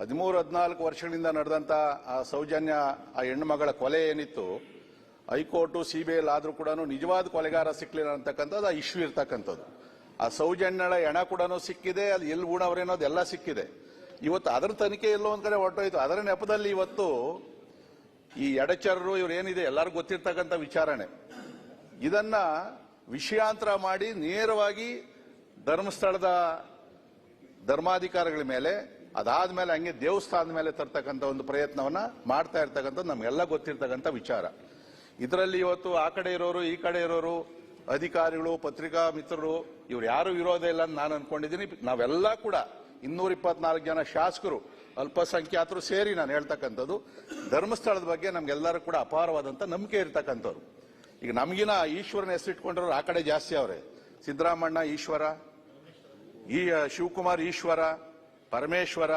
ಹದಿಮೂರು ಹದಿನಾಲ್ಕು ವರ್ಷಗಳಿಂದ ನಡೆದಂತ ಆ ಸೌಜನ್ಯ ಆ ಹೆಣ್ಣು ಮಗಳ ಕೊಲೆ ಏನಿತ್ತು, ಹೈಕೋರ್ಟು, ಸಿಬಿಐ ಆದ್ರೂ ಕೂಡ ನಿಜವಾದ ಕೊಲೆಗಾರ ಸಿಕ್ಕಲಿಲ್ಲ ಅಂತಕ್ಕಂಥದ್ದು ಆ ಇಶ್ಯೂ ಇರ್ತಕ್ಕಂಥದ್ದು. ಆ ಸೌಜನ್ಯಳ ಹೆಣ ಕೂಡ ಸಿಕ್ಕಿದೆ, ಅದು ಎಲ್ಲಿ ಉಣವ್ರೇನೋದು ಎಲ್ಲ ಸಿಕ್ಕಿದೆ. ಇವತ್ತು ಅದರ ತನಿಖೆ ಎಲ್ಲೋ ಒಂದ್ ಕಡೆ ಹೊರಟೋಯ್ತು. ಅದರ ನೆಪದಲ್ಲಿ ಇವತ್ತು ಈ ಎಡಚರರು ಇವ್ರು ಏನಿದೆ ಎಲ್ಲರಿಗೂ ಗೊತ್ತಿರ್ತಕ್ಕಂಥ ವಿಚಾರಣೆ. ಇದನ್ನ ವಿಷಯಾಂತರ ಮಾಡಿ ನೇರವಾಗಿ ಧರ್ಮಸ್ಥಳದ ಧರ್ಮಾಧಿಕಾರಿಗಳ ಮೇಲೆ ಅದಾದ್ಮೇಲೆ ಹಂಗೆ ದೇವಸ್ಥಾನದ ಮೇಲೆ ತರ್ತಕ್ಕಂಥ ಒಂದು ಪ್ರಯತ್ನವನ್ನ ಮಾಡ್ತಾ ಇರ್ತಕ್ಕಂಥದ್ದು ನಮಗೆಲ್ಲ ಗೊತ್ತಿರ್ತಕ್ಕಂಥ ವಿಚಾರ. ಇದರಲ್ಲಿ ಇವತ್ತು ಆ ಕಡೆ ಇರೋರು, ಈ ಕಡೆ ಇರೋರು, ಅಧಿಕಾರಿಗಳು, ಪತ್ರಿಕಾ ಮಿತ್ರರು, ಇವ್ರು ಯಾರು ವಿರೋಧ ಇಲ್ಲ ಅಂತ ನಾನು ಅನ್ಕೊಂಡಿದ್ದೀನಿ. ನಾವೆಲ್ಲ ಕೂಡ ಇನ್ನೂರ ಇಪ್ಪತ್ನಾಲ್ಕು ಜನ ಶಾಸಕರು, ಅಲ್ಪಸಂಖ್ಯಾತರು ಸೇರಿ ನಾನು ಹೇಳ್ತಕ್ಕಂಥದ್ದು. ಧರ್ಮಸ್ಥಳದ ಬಗ್ಗೆ ನಮ್ಗೆಲ್ಲರೂ ಕೂಡ ಅಪಾರವಾದಂಥ ನಂಬಿಕೆ ಇರ್ತಕ್ಕಂಥವ್ರು. ಈಗ ನಮಗಿನ ಈಶ್ವರನ ಹೆಸರಿಟ್ಕೊಂಡಿರೋರು ಆ ಕಡೆ ಜಾಸ್ತಿ ಅವರೇ. ಸಿದ್ದರಾಮಣ್ಣ ಈಶ್ವರ, ಈ, ಶಿವಕುಮಾರ್ ಈಶ್ವರ ಪರಮೇಶ್ವರ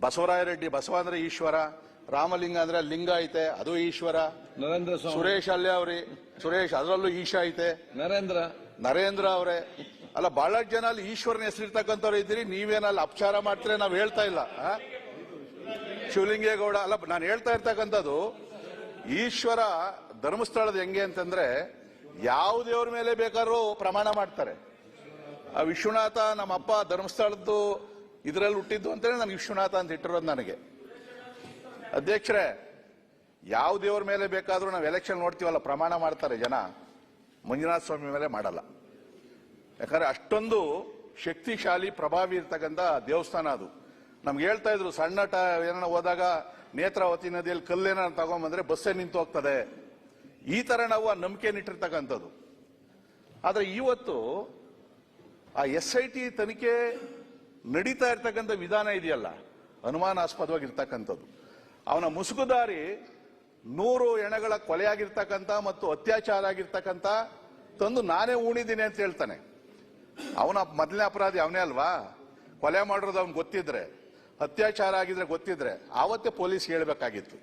ಬಸವರಾಯರೆಡ್ಡಿ ಬಸವ ಅಂದ್ರೆ ಈಶ್ವರ ರಾಮಲಿಂಗ ಅಂದ್ರೆ ಲಿಂಗ ಐತೆ ಅದು ಈಶ್ವರ ನರೇಂದ್ರ ಸುರೇಶ್ ಅಲ್ಲೇ ಅವ್ರಿ ಸುರೇಶ್ ಅದರಲ್ಲೂ ಈಶ ಐತೆ. ನರೇಂದ್ರ. ನರೇಂದ್ರ ಅವರೇ. ಅಲ್ಲ ಬಹಳಷ್ಟು ಜನ ಅಲ್ಲಿ ಈಶ್ವರನ ಹೆಸರಿರ್ತಕ್ಕಂಥವ್ರು ಇದ್ದೀರಿ ನೀವೇನಲ್ಲಿ ಅಪಚಾರ ಮಾಡ್ತೀರಿ ನಾವು ಹೇಳ್ತಾ ಇಲ್ಲ? ಶಿವಲಿಂಗೇಗೌಡ ಅಲ್ಲ ನಾನು ಹೇಳ್ತಾ ಇರ್ತಕ್ಕಂಥದ್ದು ಈಶ್ವರ ಧರ್ಮಸ್ಥಳದ ಹೆಂಗೆ ಅಂತಂದ್ರೆ ಯಾವ ದೇವ್ರ ಮೇಲೆ ಬೇಕಾದ್ರೂ ಪ್ರಮಾಣ ಮಾಡ್ತಾರೆ. ಆ ವಿಶ್ವನಾಥ ನಮ್ಮಪ್ಪ ಧರ್ಮಸ್ಥಳದ್ದು ಇದರಲ್ಲಿ ಹುಟ್ಟಿದ್ದು ಅಂತೇಳಿ ನಮ್ಗೆ ವಿಶ್ವನಾಥ ಅಂತ ಇಟ್ಟಿರೋದು ನನಗೆ. ಅಧ್ಯಕ್ಷರೇ, ಯಾವ ದೇವ್ರ ಮೇಲೆ ಬೇಕಾದರೂ ನಾವು ಎಲೆಕ್ಷನ್ ನೋಡ್ತೀವಲ್ಲ, ಪ್ರಮಾಣ ಮಾಡ್ತಾರೆ ಜನ. ಮಂಜುನಾಥ ಸ್ವಾಮಿ ಮೇಲೆ ಮಾಡಲ್ಲ. ಯಾಕಂದ್ರೆ ಅಷ್ಟೊಂದು ಶಕ್ತಿಶಾಲಿ, ಪ್ರಭಾವಿ ಇರ್ತಕ್ಕಂಥ ದೇವಸ್ಥಾನ ಅದು. ನಮ್ಗೆ ಹೇಳ್ತಾ ಇದ್ರು, ಸಣ್ಣ ಟ ಏನಾರ ಹೋದಾಗ ನೇತ್ರಾವತಿ ನದಿಯಲ್ಲಿ ಕಲ್ಲೇನ ತಗೊಂಬಂದ್ರೆ ಬಸ್ಸೇ ನಿಂತು ಹೋಗ್ತದೆ. ಈ ತರ ನಾವು ಆ ನಂಬಿಕೆ ಆದರೆ ಆದ್ರೆ ಇವತ್ತು ಆ ಎಸ್ ಐ ಟಿ ತನಿಖೆ ನಡೀತಾ ಇರ್ತಕ್ಕಂಥ ವಿಧಾನ ಇದೆಯಲ್ಲ, ಅನುಮಾನಾಸ್ಪದವಾಗಿರ್ತಕ್ಕಂಥದ್ದು. ಅವನ ಮುಸುಕುದಾರಿ ನೂರು ಎಣಗಳ ಕೊಲೆಯಾಗಿರ್ತಕ್ಕಂಥ ಮತ್ತು ಅತ್ಯಾಚಾರ ಆಗಿರ್ತಕ್ಕಂಥ ತಂದು ನಾನೇ ಉಣಿದ್ದೀನಿ ಅಂತ ಹೇಳ್ತಾನೆ. ಅವನ ಮೊದಲನೇ ಅಪರಾಧಿ ಅವನೇ ಅಲ್ವಾ? ಕೊಲೆ ಮಾಡಿರೋದು ಅವ್ನು ಗೊತ್ತಿದ್ರೆ, ಅತ್ಯಾಚಾರ ಆಗಿದ್ರೆ ಗೊತ್ತಿದ್ರೆ, ಆವತ್ತೇ ಪೊಲೀಸ್ ಹೇಳ್ಬೇಕಾಗಿತ್ತು.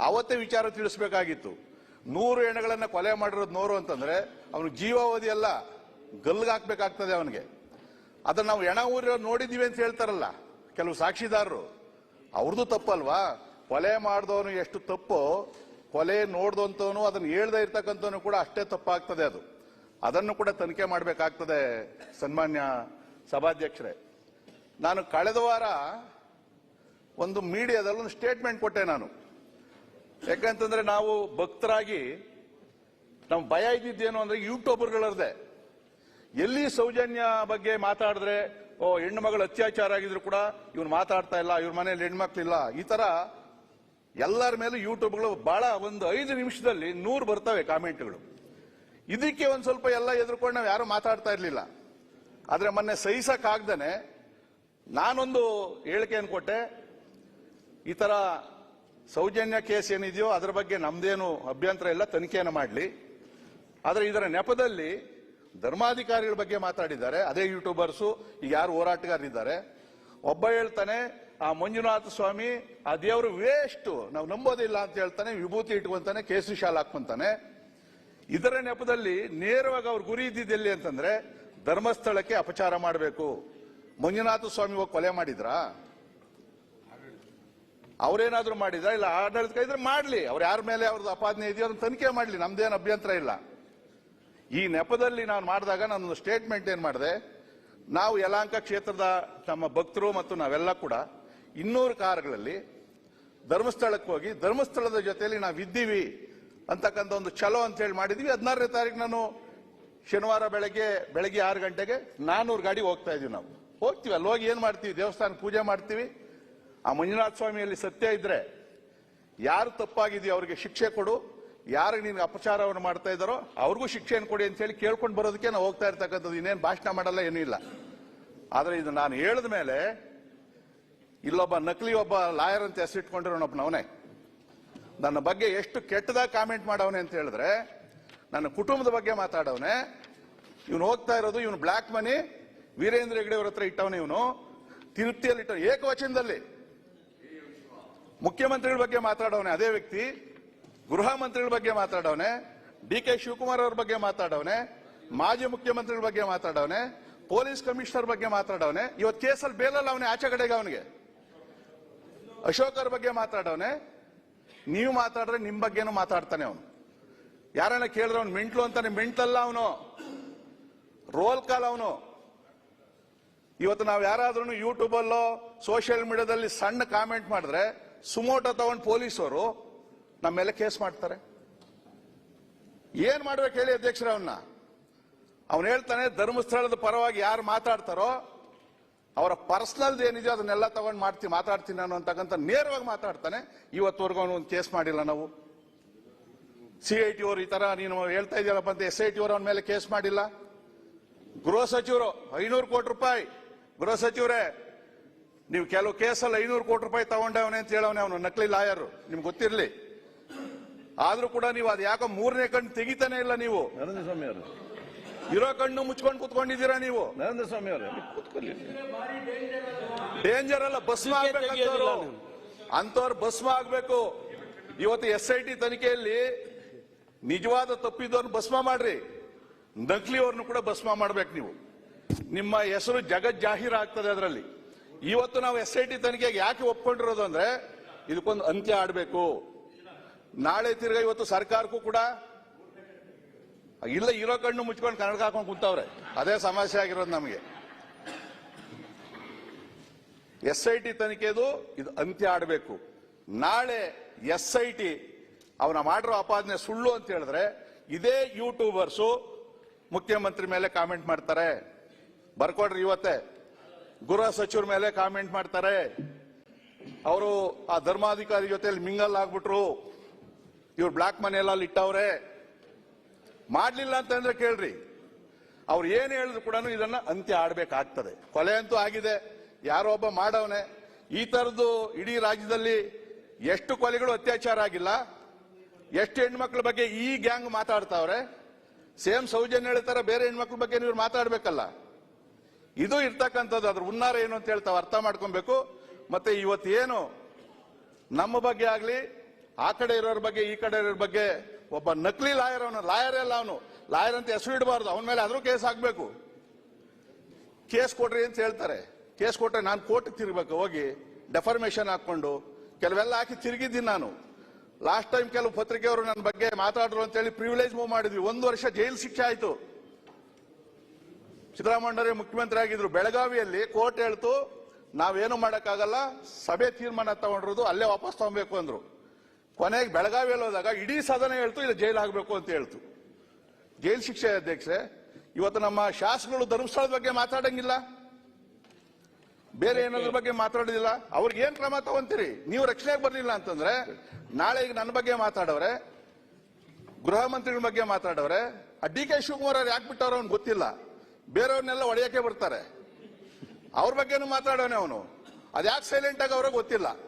ಆವತ್ತೇ ವಿಚಾರ ತಿಳಿಸ್ಬೇಕಾಗಿತ್ತು. ನೂರು ಎಣ್ಣೆಗಳನ್ನ ಕೊಲೆ ಮಾಡಿರೋದು ನೋರು ಅಂತಂದ್ರೆ ಅವನು ಜೀವಾವಧಿ ಅಲ್ಲ ಗಲ್ಗಾಕ್ಬೇಕಾಗ್ತದೆ ಅವನಿಗೆ. ಅದನ್ನ ನಾವು ಎಣ ಊರಿರೋ ನೋಡಿದೀವಿ ಅಂತ ಹೇಳ್ತಾರಲ್ಲ ಕೆಲವು ಸಾಕ್ಷಿದಾರರು. ಅವ್ರದ್ದು ತಪ್ಪಲ್ವಾ? ಕೊಲೆ ಮಾಡಿದವನು ಎಷ್ಟು ತಪ್ಪೋ, ಕೊಲೆ ನೋಡ್ದಂತವನು ಅದನ್ನ ಹೇಳ್ದೆ ಇರ್ತಕ್ಕಂಥವನು ಕೂಡ ಅಷ್ಟೇ ತಪ್ಪಾಗ್ತದೆ ಅದು. ಅದನ್ನು ಕೂಡ ತನಿಖೆ ಮಾಡಬೇಕಾಗ್ತದೆ ಸನ್ಮಾನ್ಯ ಸಭಾಧ್ಯಕ್ಷರೇ. ನಾನು ಕಳೆದ ವಾರ ಒಂದು ಮೀಡಿಯಾದಲ್ಲಿ ಒಂದು ಸ್ಟೇಟ್ಮೆಂಟ್ ಕೊಟ್ಟೆ ನಾನು. ಯಾಕಂತಂದ್ರೆ ನಾವು ಭಕ್ತರಾಗಿ ನಮ್ಮ ಭಯ ಇದ್ದಿದ್ದೇನು ಅಂದ್ರೆ ಯೂಟ್ಯೂಬರ್ಗಳರದೆ ಎಲ್ಲಿ ಸೌಜನ್ಯ ಬಗ್ಗೆ ಮಾತಾಡಿದ್ರೆ, ಓ, ಹೆಣ್ಣು ಮಗಳು ಅತ್ಯಾಚಾರ ಆಗಿದ್ರು ಕೂಡ ಇವ್ನು ಮಾತಾಡ್ತಾ ಇಲ್ಲ, ಇವ್ರ ಮನೇಲಿ ಹೆಣ್ಮಕ್ಳಿಲ್ಲ. ಈ ತರ ಎಲ್ಲರ ಮೇಲೂ ಯೂಟ್ಯೂಬ್ಗಳು ಬಹಳ ಒಂದು ಐದು ನಿಮಿಷದಲ್ಲಿ ನೂರು ಬರ್ತವೆ ಕಾಮೆಂಟ್ಗಳು. ಇದಕ್ಕೆ ಒಂದು ಸ್ವಲ್ಪ ಎಲ್ಲ ಎದುರ್ಕೊಂಡು ನಾವು ಯಾರು ಮಾತಾಡ್ತಾ ಇರ್ಲಿಲ್ಲ. ಆದ್ರೆ ಮೊನ್ನೆ ಸಹಿಸಕ್ ಆಗ್ದೇನೆ ನಾನೊಂದು ಹೇಳಿಕೆಯನ್ನು ಕೊಟ್ಟೆ. ಈ ತರ ಸೌಜನ್ಯ ಕೇಸ್ ಏನಿದೆಯೋ ಅದರ ಬಗ್ಗೆ ನಮ್ದೇನು ಅಭ್ಯಂತರ ಇಲ್ಲ, ತನಿಖೆಯನ್ನು ಮಾಡಲಿ. ಆದ್ರೆ ಇದರ ನೆಪದಲ್ಲಿ ಧರ್ಮಾಧಿಕಾರಿಗಳ ಬಗ್ಗೆ ಮಾತಾಡಿದ್ದಾರೆ. ಅದೇ ಯೂಟ್ಯೂಬರ್ಸು, ಈಗ ಯಾರು ಹೋರಾಟಗಾರರಿದ್ದಾರೆ. ಒಬ್ಬ ಹೇಳ್ತಾನೆ, ಆ ಮಂಜುನಾಥ ಸ್ವಾಮಿ, ಆ ದೇವರು ವೇಸ್ಟ್ ನಾವು ನಂಬೋದಿಲ್ಲ ಅಂತ ಹೇಳ್ತಾನೆ, ವಿಭೂತಿ ಇಟ್ಕೊಂತಾನೆ, ಕೇಸರಿ ಶಾಲ್ ಹಾಕೊಂತಾನೆ ಇದರ ನೆಪದಲ್ಲಿ ನೇರವಾಗಿ ಅವ್ರ ಗುರಿ ಇದ್ದಿದ್ದೆಲ್ಲಿ ಅಂತಂದ್ರೆ, ಧರ್ಮಸ್ಥಳಕ್ಕೆ ಅಪಚಾರ ಮಾಡಬೇಕು. ಮಂಜುನಾಥ ಸ್ವಾಮಿ ಹೋಗಿ ಕೊಲೆ ಮಾಡಿದ್ರಾ? ಅವ್ರೇನಾದ್ರೂ ಮಾಡಿದ್ರ? ಇಲ್ಲ, ಆಡಳಿತ ಇದ್ರೆ ಮಾಡ್ಲಿ. ಅವ್ರು ಯಾರ ಮೇಲೆ ಅವ್ರದ್ದು ಅಪಾದನೆ ಇದೆಯೋ ಅದನ್ನ ತನಿಖೆ ಮಾಡ್ಲಿ. ನಮ್ದೇನು ಅಭ್ಯಂತರ ಇಲ್ಲ. ಈ ನೆಪದಲ್ಲಿ ನಾನು ಮಾಡಿದಾಗ ನಾನೊಂದು ಸ್ಟೇಟ್ಮೆಂಟ್ ಏನು ಮಾಡಿದೆ? ನಾವು ಯಲಾಂಕ ಕ್ಷೇತ್ರದ ನಮ್ಮ ಭಕ್ತರು ಮತ್ತು ನಾವೆಲ್ಲ ಕೂಡ ಇನ್ನೂರು ಕಾರುಗಳಲ್ಲಿ ಧರ್ಮಸ್ಥಳಕ್ಕೆ ಹೋಗಿ ಧರ್ಮಸ್ಥಳದ ಜೊತೆಯಲ್ಲಿ ನಾವು ಇದ್ದೀವಿ ಅಂತಕ್ಕಂಥ ಒಂದು ಛಲೋ ಅಂತ ಹೇಳಿ ಮಾಡಿದ್ವಿ. ಹದಿನಾರನೇ ತಾರೀಕು ನಾನು ಶನಿವಾರ ಬೆಳಗ್ಗೆ ಬೆಳಗ್ಗೆ ಆರು ಗಂಟೆಗೆ ನಾನೂರು ಗಾಡಿ ಹೋಗ್ತಾ ಇದೀವಿ ನಾವು. ಹೋಗ್ತೀವಿ, ಅಲ್ಲಿ ಹೋಗಿ ಏನು ಮಾಡ್ತೀವಿ? ದೇವಸ್ಥಾನ ಪೂಜೆ ಮಾಡ್ತೀವಿ. ಆ ಮಂಜುನಾಥ ಸ್ವಾಮಿಯಲ್ಲಿ ಸತ್ಯ ಇದ್ರೆ ಯಾರು ತಪ್ಪಾಗಿದೆಯೋ ಅವ್ರಿಗೆ ಶಿಕ್ಷೆ ಕೊಡು. ಯಾರಿಗೆ ನೀನು ಅಪಚಾರವನ್ನು ಮಾಡ್ತಾ ಇದ್ದಾರೋ ಅವ್ರಿಗೂ ಶಿಕ್ಷೆಯನ್ನು ಕೊಡಿ ಅಂತ ಹೇಳಿ ಕೇಳ್ಕೊಂಡು ಬರೋದಕ್ಕೆ ನಾವು ಹೋಗ್ತಾ ಇರ್ತಕ್ಕಂಥದ್ದು ಇನ್ನೇನು ಭಾಷಣ ಮಾಡಲ್ಲ, ಏನೂ ಇಲ್ಲ. ಆದರೆ ಇದು ನಾನು ಹೇಳಿದ ಮೇಲೆ ಇಲ್ಲೊಬ್ಬ ನಕಲಿ ಒಬ್ಬ ಲಾಯರ್ ಅಂತ ಹೆಸರಿಟ್ಕೊಂಡಿರೋನೊಬ್ಬನವನೇ ನನ್ನ ಬಗ್ಗೆ ಎಷ್ಟು ಕೆಟ್ಟದಾಗ ಕಾಮೆಂಟ್ ಮಾಡವನೆ ಅಂತ ಹೇಳಿದ್ರೆ, ನನ್ನ ಕುಟುಂಬದ ಬಗ್ಗೆ ಮಾತಾಡವನೆ, ಇವನು ಹೋಗ್ತಾ ಇರೋದು, ಇವನು ಬ್ಲಾಕ್ ಮನಿ, ವೀರೇಂದ್ರ ಹೆಗಡೆ ಅವ್ರ ಹತ್ರ ಇಟ್ಟವನೇ ಇವನು. ತಿರುಪ್ತಿಯಲ್ಲಿ ಇಟ್ಟವನು, ಏಕವಚನದಲ್ಲಿ. ಮುಖ್ಯಮಂತ್ರಿಗಳ ಬಗ್ಗೆ ಮಾತಾಡವನೆ, ಅದೇ ವ್ಯಕ್ತಿ. ಗೃಹ ಮಂತ್ರಿಗಳ ಬಗ್ಗೆ ಮಾತಾಡವನೆ ಡಿ ಕೆ ಶಿವಕುಮಾರ್ ಅವ್ರ ಬಗ್ಗೆ ಮಾತಾಡವನೆ ಮಾಜಿ ಮುಖ್ಯಮಂತ್ರಿಗಳ ಬಗ್ಗೆ ಮಾತಾಡವನೆ ಪೊಲೀಸ್ ಕಮಿಷನರ್ ಬಗ್ಗೆ ಮಾತಾಡವನೆ ಇವತ್ತು ಕೇಸಲ್ಲಿ ಬೇಲಲ್ಲ ಅವನೇ, ಆಚೆ ಕಡೆಗೆ ಅವನಿಗೆ. ಅಶೋಕ್ ಬಗ್ಗೆ ಮಾತಾಡವನೆ ನೀವು ಮಾತಾಡ್ರೆ ನಿಮ್ಮ ಬಗ್ಗೆನೂ ಮಾತಾಡ್ತಾನೆ ಅವನು. ಯಾರನ್ನ ಕೇಳಿದ್ರೆ ಅವ್ನು ಮಿಂಟ್ಲು ಅಂತಾನೆ, ಮಿಂಟ್ಲಲ್ಲ ಅವನು. ರೋಲ್ ಕಾಲ್ ಅವನು. ಇವತ್ತು ನಾವು ಯಾರಾದ್ರೂ ಯೂಟ್ಯೂಬಲ್ಲೋ ಸೋಷಿಯಲ್ ಮೀಡಿಯಾದಲ್ಲಿ ಸಣ್ಣ ಕಾಮೆಂಟ್ ಮಾಡಿದ್ರೆ ಸುಮೋಟೋ ತಗೊಂಡು ಪೊಲೀಸರು ನಮ್ಮ ಮೇಲೆ ಕೇಸ್ ಮಾಡ್ತಾರೆ. ಏನ್ ಮಾಡ್ಬೇಕು ಹೇಳಿ ಅಧ್ಯಕ್ಷರ ಅವನ್ನ ಅವನು ಹೇಳ್ತಾನೆ, ಧರ್ಮಸ್ಥಳದ ಪರವಾಗಿ ಯಾರು ಮಾತಾಡ್ತಾರೋ, ಅವರ ಪರ್ಸನಲ್ ಏನಿದೆಯೋ ಅದನ್ನೆಲ್ಲ ತಗೊಂಡು ಮಾಡ್ತೀನಿ ಮಾತಾಡ್ತೀನಿ ನಾನು ಅಂತಕ್ಕಂಥ ನೇರವಾಗಿ ಮಾತಾಡ್ತಾನೆ. ಇವತ್ತವರೆಗೂ ಅವನು ಒಂದು ಕೇಸ್ ಮಾಡಿಲ್ಲ ನಾವು. ಸಿ ಐ ಟಿ ಅವರು ಈ ತರ, ನೀನು ಹೇಳ್ತಾ ಇದೆಯಲ್ಲಪ್ಪ ಅಂತ ಎಸ್ ಐ ಟಿ ಅವರು ಅವನ ಮೇಲೆ ಕೇಸ್ ಮಾಡಿಲ್ಲ. ಗೃಹ ಸಚಿವರು, ಐನೂರು ಕೋಟಿ ರೂಪಾಯಿ. ಗೃಹ ಸಚಿವರೇ, ನೀವು ಕೆಲವು ಕೇಸಲ್ಲಿ ಐನೂರು ಕೋಟಿ ರೂಪಾಯಿ ತಗೊಂಡವನೇ ಅಂತ ಹೇಳವನೇ ಅವನು, ನಕಲಿ ಲಾಯರು, ನಿಮ್ಗೆ ಗೊತ್ತಿರಲಿ. ಆದ್ರೂ ಕೂಡ ನೀವು ಅದು ಯಾಕೋ ಮೂರನೇ ಕಣ್ಣು ತೆಗಿತಾನೆ ಇಲ್ಲ ನೀವು? ನರೇಂದ್ರ ಸ್ವಾಮಿ ಅವರು. ಇರೋ ಕಣ್ಣು ಮುಚ್ಕೊಂಡು ಕುತ್ಕೊಂಡಿದ್ದೀರಾ ನೀವು? ನರೇಂದ್ರ ಸ್ವಾಮಿ ಅವರು ಕೂತ್ಕೊಳ್ಳಿ. ಡೇಂಜರ್ ಅಲ್ಲ ಭಸ್ಮ ಆಗ್ಬೇಕಂತವ್ರು ಅಂತವ್ರು ಭಸ್ಮ ಆಗ್ಬೇಕು. ಇವತ್ತು ಎಸ್ ಐ ಟಿ ತನಿಖೆಯಲ್ಲಿ ನಿಜವಾದ ತಪ್ಪಿದ್ದವ್ರನ್ನ ಭಸ್ಮ ಮಾಡ್ರಿ. ನಕಲಿಯವ್ರನ್ನು ಕೂಡ ಭಸ್ಮ ಮಾಡ್ಬೇಕು ನೀವು. ನಿಮ್ಮ ಹೆಸರು ಜಗತ್ ಜಾಹೀರ್ ಆಗ್ತದೆ ಅದರಲ್ಲಿ. ಇವತ್ತು ನಾವು ಎಸ್ ಐ ಟಿ ತನಿಖೆಗೆ ಯಾಕೆ ಒಪ್ಕೊಂಡಿರೋದು ಅಂದ್ರೆ ಇದಕ್ಕೊಂದು ಅಂತ್ಯ ಆಡಬೇಕು. ನಾಳೆ ತಿರ್ಗ ಇವತ್ತು ಸರ್ಕಾರಕ್ಕೂ ಕೂಡ ಇಲ್ಲ, ಇರೋ ಕಣ್ಣು ಮುಚ್ಕೊಂಡು ಕನ್ನಡ ಹಾಕೊಂಡು ಕುಂತವ್ರೆ. ಅದೇ ಸಮಸ್ಯೆ ಆಗಿರೋದು ನಮಗೆ. ಎಸ್ ಐ ಟಿ ತನಿಖೆದು ಇದು ಅಂತ್ಯ ಆಡಬೇಕು. ನಾಳೆ ಎಸ್ ಐ ಟಿ ಅವನ ಮಾಡಿರೋ ಅಪಾದನೆ ಸುಳ್ಳು ಅಂತ ಹೇಳಿದ್ರೆ ಇದೇ ಯೂಟ್ಯೂಬರ್ಸು ಮುಖ್ಯಮಂತ್ರಿ ಮೇಲೆ ಕಾಮೆಂಟ್ ಮಾಡ್ತಾರೆ. ಬರ್ಕೊಡ್ರಿ ಇವತ್ತೇ. ಗೃಹ ಸಚಿವರ ಮೇಲೆ ಕಾಮೆಂಟ್ ಮಾಡ್ತಾರೆ. ಅವರು ಆ ಧರ್ಮಾಧಿಕಾರಿ ಜೊತೆಯಲ್ಲಿ ಮಿಂಗಲ್ ಆಗ್ಬಿಟ್ರು. ಇವ್ರು ಬ್ಲಾಕ್ ಮನಿ ಎಲ್ಲ ಇಟ್ಟವ್ರೆ ಮಾಡ್ಲಿಲ್ಲ ಅಂತಂದ್ರೆ ಕೇಳ್ರಿ. ಅವ್ರು ಏನು ಹೇಳಿದ್ರು ಕೂಡ ಇದನ್ನ ಅಂತ್ಯ ಆಡಬೇಕಾಗ್ತದೆ. ಕೊಲೆ ಅಂತೂ ಆಗಿದೆ. ಯಾರೋ ಒಬ್ಬ ಮಾಡವನೆ. ಈ ತರದ್ದು ಇಡೀ ರಾಜ್ಯದಲ್ಲಿ ಎಷ್ಟು ಕೊಲೆಗಳು ಅತ್ಯಾಚಾರ ಆಗಿಲ್ಲ. ಎಷ್ಟು ಹೆಣ್ಮಕ್ಳ ಬಗ್ಗೆ ಈ ಗ್ಯಾಂಗ್ ಮಾತಾಡ್ತಾವ್ರೆ. ಸೇಮ್ ಸೌಜನ್ಯ ಹೇಳ್ತಾರೆ, ಬೇರೆ ಹೆಣ್ಮಕ್ಳ ಬಗ್ಗೆ ನೀವು ಮಾತಾಡ್ಬೇಕಲ್ಲ. ಇದು ಇರ್ತಕ್ಕಂಥದ್ದು, ಅದ್ರ ಉನ್ನಾರ ಏನು ಅಂತ ಹೇಳ್ತಾವ, ಅರ್ಥ ಮಾಡ್ಕೊಬೇಕು. ಮತ್ತೆ ಇವತ್ತೇನು, ನಮ್ಮ ಬಗ್ಗೆ ಆಗ್ಲಿ ಆ ಕಡೆ ಇರೋರ ಬಗ್ಗೆ, ಈ ಕಡೆ ಇರೋರ ಬಗ್ಗೆ ಒಬ್ಬ ನಕಲಿ ಲಾಯರ್ ಅವನು, ಲಾಯರ್ ಅಲ್ಲ ಅವನು. ಲಾಯರ್ ಅಂತ ಹೆಸರು ಇಡಬಾರ್ದು, ಅವನ ಮೇಲೆ ಆದ್ರೂ ಕೇಸ್ ಆಗಬೇಕು ಕೇಸ್ ಕೊಡ್ರಿ ಅಂತ ಹೇಳ್ತಾರೆ. ಕೇಸ್ ಕೊಟ್ರೆ ನಾನು ಕೋರ್ಟ್ ತಿರ್ಬೇಕು ಹೋಗಿ ಡೆಫರ್ಮೇಶನ್ ಹಾಕೊಂಡು ಕೆಲವೆಲ್ಲ ಹಾಕಿ ತಿರುಗಿದ್ದೀನಿ ನಾನು. ಲಾಸ್ಟ್ ಟೈಮ್ ಕೆಲವು ಪತ್ರಿಕೆಯವರು ನನ್ನ ಬಗ್ಗೆ ಮಾತಾಡ್ರು ಅಂತ ಹೇಳಿ ಪ್ರಿವಿಲೇಜ್ ಮೂವ್ ಮಾಡಿದ್ವಿ. ಒಂದು ವರ್ಷ ಜೈಲು ಶಿಕ್ಷೆ ಆಯ್ತು. ಸಿದ್ದರಾಮಯ್ಯ ಮುಖ್ಯಮಂತ್ರಿ ಆಗಿದ್ರು. ಬೆಳಗಾವಿಯಲ್ಲಿ ಕೋರ್ಟ್ ಹೇಳ್ತು, ನಾವೇನು ಮಾಡಕ್ಕಾಗಲ್ಲ, ಸಭೆ ತೀರ್ಮಾನ ತಗೊಂಡಿರೋದು ಅಲ್ಲೇ ವಾಪಸ್ ತಗೊಬೇಕು ಅಂದ್ರು. ಕೊನೆಗೆ ಬೆಳಗಾವಿಯಲ್ಲಿ ಹೋದಾಗ ಇಡೀ ಸದನ ಹೇಳ್ತು, ಇಲ್ಲ ಜೈಲು ಆಗಬೇಕು ಅಂತ ಹೇಳ್ತು. ಜೈಲು ಶಿಕ್ಷೆ ಅಧ್ಯಕ್ಷೆ ಇವತ್ತು ನಮ್ಮ ಶಾಸಕರು ಧರ್ಮಸ್ಥಳದ ಬಗ್ಗೆ ಮಾತಾಡಂಗಿಲ್ಲ. ಬೇರೆ ಏನಾದ್ರ ಬಗ್ಗೆ ಮಾತಾಡೋದಿಲ್ಲ. ಅವ್ರಿಗೆ ಏನ್ ಕ್ರಮ ತಗೊಂತೀರಿ? ನೀವು ರಕ್ಷಣೆಗೆ ಬರಲಿಲ್ಲ ಅಂತಂದ್ರೆ, ನಾಳೆ ಈಗ ನನ್ನ ಬಗ್ಗೆ ಮಾತಾಡವ್ರೆ, ಗೃಹ ಮಂತ್ರಿಗಳ ಬಗ್ಗೆ ಮಾತಾಡವ್ರೆ, ಆ ಡಿ ಕೆ ಶಿವಕುಮಾರ್ ಅವ್ರು ಯಾಕೆ ಬಿಟ್ಟವ್ರ ಅವ್ನು ಗೊತ್ತಿಲ್ಲ. ಬೇರೆಯವ್ರನ್ನೆಲ್ಲ ಒಡೆಯಕ್ಕೆ ಬರ್ತಾರೆ. ಅವ್ರ ಬಗ್ಗೆನೂ ಮಾತಾಡೋನೆ ಅವನು. ಅದ್ಯಾಕೆ ಸೈಲೆಂಟ್ ಆಗಿ ಅವ್ರಿಗೆ ಗೊತ್ತಿಲ್ಲ.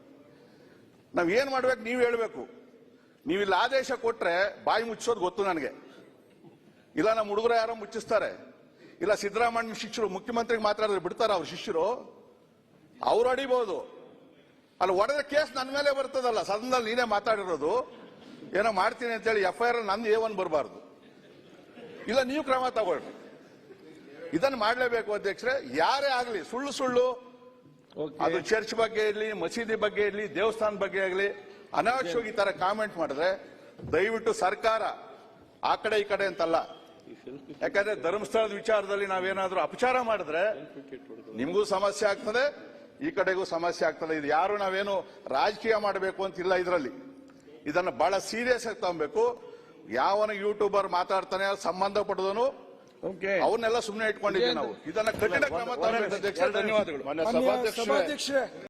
ನಾವ್ ಏನ್ ಮಾಡ್ಬೇಕು ನೀವು ಹೇಳ್ಬೇಕು. ನೀವು ಇಲ್ಲಿ ಆದೇಶ ಕೊಟ್ರೆ ಬಾಯಿ ಮುಚ್ಚೋದು ಗೊತ್ತು ನನಗೆ. ಇಲ್ಲ ನಮ್ಮ ಹುಡುಗರು ಯಾರೋ ಮುಚ್ಚಿಸ್ತಾರೆ. ಇಲ್ಲ ಸಿದ್ದರಾಮಯ್ಯ ಶಿಷ್ಯರು ಮುಖ್ಯಮಂತ್ರಿಗೆ ಮಾತಾಡಿದ್ರೆ ಬಿಡ್ತಾರ ಅವ್ರ ಶಿಷ್ಯರು. ಅವ್ರು ಅಡಿಬಹುದು ಅಲ್ಲಿ ಒಡೆದ ಕೇಸ್ ನನ್ನ ಮೇಲೆ ಬರ್ತದಲ್ಲ, ಸದನದಲ್ಲಿ ನೀನೇ ಮಾತಾಡಿರೋದು. ಏನೋ ಮಾಡ್ತೀನಿ ಅಂತೇಳಿ ಎಫ್ ಐ ಆರ್ ನಂದು ಎ ಒನ್ ಬರಬಾರ್ದು. ಇಲ್ಲ ನೀವು ಕ್ರಮ ತಗೊಳ್ರಿ. ಇದನ್ನು ಮಾಡಲೇಬೇಕು ಅಧ್ಯಕ್ಷರೇ. ಯಾರೇ ಆಗಲಿ ಸುಳ್ಳು ಸುಳ್ಳು. ಅದು ಚರ್ಚ್ ಬಗ್ಗೆ ಇರಲಿ, ಮಸೀದಿ ಬಗ್ಗೆ ಇರಲಿ, ದೇವಸ್ಥಾನ ಬಗ್ಗೆ ಆಗಲಿ, ಅನಾವಶ್ಯವಾಗಿ ತರ ಕಾಮೆಂಟ್ ಮಾಡಿದ್ರೆ ದಯವಿಟ್ಟು ಸರ್ಕಾರ ಆ ಕಡೆ ಈ ಕಡೆ ಅಂತಲ್ಲ. ಯಾಕಂದ್ರೆ ಧರ್ಮಸ್ಥಳದ ವಿಚಾರದಲ್ಲಿ ನಾವೇನಾದ್ರೂ ಅಪಚಾರ ಮಾಡಿದ್ರೆ ನಿಮಗೂ ಸಮಸ್ಯೆ ಆಗ್ತದೆ, ಈ ಕಡೆಗೂ ಸಮಸ್ಯೆ ಆಗ್ತದೆ. ಇದು ಯಾರು ನಾವೇನು ರಾಜಕೀಯ ಮಾಡಬೇಕು ಅಂತಿಲ್ಲ ಇದರಲ್ಲಿ. ಇದನ್ನು ಬಹಳ ಸೀರಿಯಸ್ ಆಗಿ ತಗೊಬೇಕು. ಯಾವನ ಯೂಟ್ಯೂಬರ್ ಮಾತಾಡ್ತಾನೆ ಸಂಬಂಧಪಟ್ಟದನು ಅವನ್ನೆಲ್ಲ ಸುಮ್ಮನೆ ಇಟ್ಕೊಂಡಿದ್ದೀವಿ ನಾವು. ಇದನ್ನ ಕಠಿಣ ಕ್ರಮ ಅಧ್ಯಕ್ಷ ಧನ್ಯವಾದಗಳು. ಮಾನ್ಯ ಸಭಾಧ್ಯಕ್ಷರೇ.